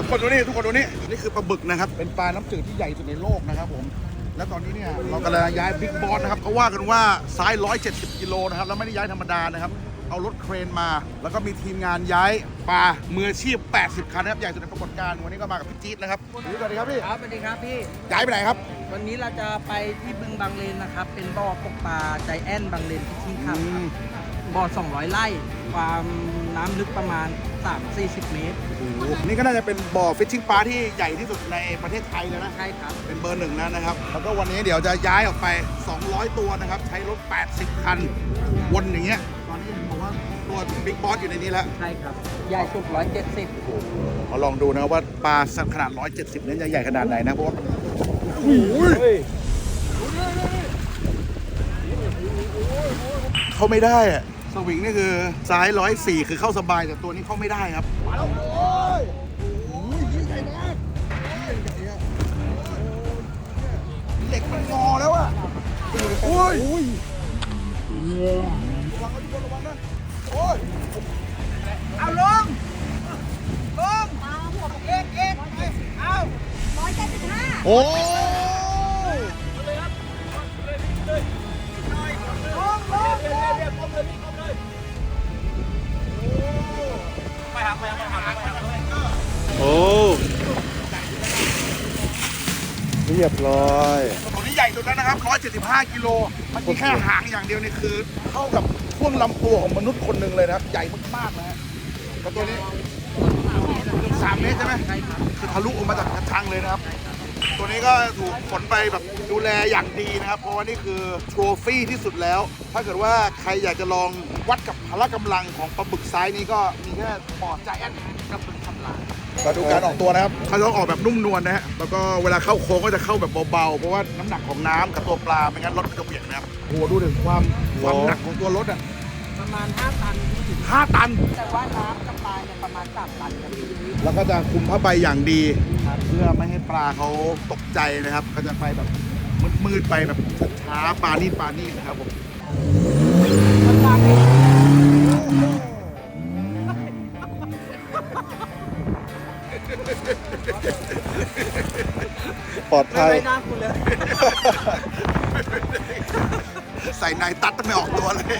ทุกคนดูนี่ทุกคนดูนี่นี่คือปลาบึกนะครับ เป็นปลาน้ำจืดที่ใหญ่สุดในโลกนะครับผมแล้วตอนนี้เนี่ยเรากำลังย้ายบิ๊กบอสนะครับเขาว่ากันว่าไซส์170 กิโลนะครับแล้วไม่ได้ย้ายธรรมดานะครับเอารถเครนมา แล้วก็มีทีมงานย้ายปลามืออาชีพ 80 คันนะครับใหญ่สุดในปรากฏการณ์วันนี้ก็มากับพี่จี๊ดนะครับสวัสดีครับพี่ครับสวัสดีครับพี่ ย้ายไปไหนครับ วันนี้เราจะไปที่บึงบางเลนนะครับ เป็นบ่อตกปลาใจแอนบางเลนที่ครับครับ บ่อ 200 ไร่ ความน้ำลึกประมาณ 3-40 เมตร โอ้โหนี่ก็น่าจะเป็นบ่อฟิชชิงปลาที่ใหญ่ที่สุดในประเทศไทยแล้วนะ ใช่ครับ เป็นเบอร์หนึ่งแล้วนะครับ แล้วก็วันนี้เดี๋ยวจะย้ายออกไป 200 ตัวนะครับ ใช้รถ 80 คัน วนอย่างเงี้ย ตอนนี้ผมบอกว่าตัวบิ๊กบอสอยู่ในนี้แล้ว ใช่ครับ ใหญ่สุด170เราลองดูนะครับว่าปลาสัตว์ขนาด 170 เนี่ยจะใหญ่ขนาดไหนนะ เพราะว่ามันโอ้โหเข้าไม่ได้อะ สวิงนี่คือซ้ายร้อยสี่คือเข้าสบายแต่ตัวนี้เข้าไม่ได้ครับมาแล้วโอ้ยโอ้ยยิ่งใหญ่มากยิ่งใหญ่อะเหล็กมันงอแล้วอะโอ้ยระวังนะทุกคนระวังนะโอ้ยเอาลงลงเอ็กเอ็กเอาร้อยเจ็ดสิบห้าโอ้ เรียบร้อยตัวนี้ใหญ่สุดแล้วนะครับ 175 กิโลมันมีแค่หางอย่างเดียวนี่คือ เท่ากับช่วงลำตัวของมนุษย์คนหนึ่งเลยนะครับ ใหญ่มากๆนะฮะแล้วตัวนี้เกือบสามเมตรใช่ไหมคือทะลุออกมาจากกระชังเลยนะครับ ตัวนี้ก็ถูกขนไปแบบดูแลอย่างดีนะครับ เพราะว่านี่คือโทรฟี่ที่สุดแล้ว ถ้าเกิดว่าใครอยากจะลองวัดกับพละกำลังของปลาบึกไซส์นี้ก็มีแค่ปอดใจแอนกับบึกทำลาย มาดูการออกตัวนะครับเขาจะออกแบบนุ่มนวลนะฮะแล้วก็เวลาเข้าโค้งก็จะเข้าแบบเบาๆเพราะว่าน้ำหนักของน้ำกับตัวปลาไม่งั้นรถมันจะเบียดนะครับโอ้โหดูถึงความความหนักของตัวรถอะประมาณ 5 ตันถึงห้าตัน แต่ว่าน้ำกับปลาเนี่ยประมาณ3ตันครับพี่แล้วก็จะคุมผ้าใบอย่างดีเพื่อไม่ให้ปลาเขาตกใจนะครับ ก็จะไปแบบมืดๆไปแบบช้าๆปลานี่ปลานี่นะครับผม ปลอดไม่ภัยไว้หน้าคุณเลย ใส่นายตัดต้องไม่ออกตัวเลย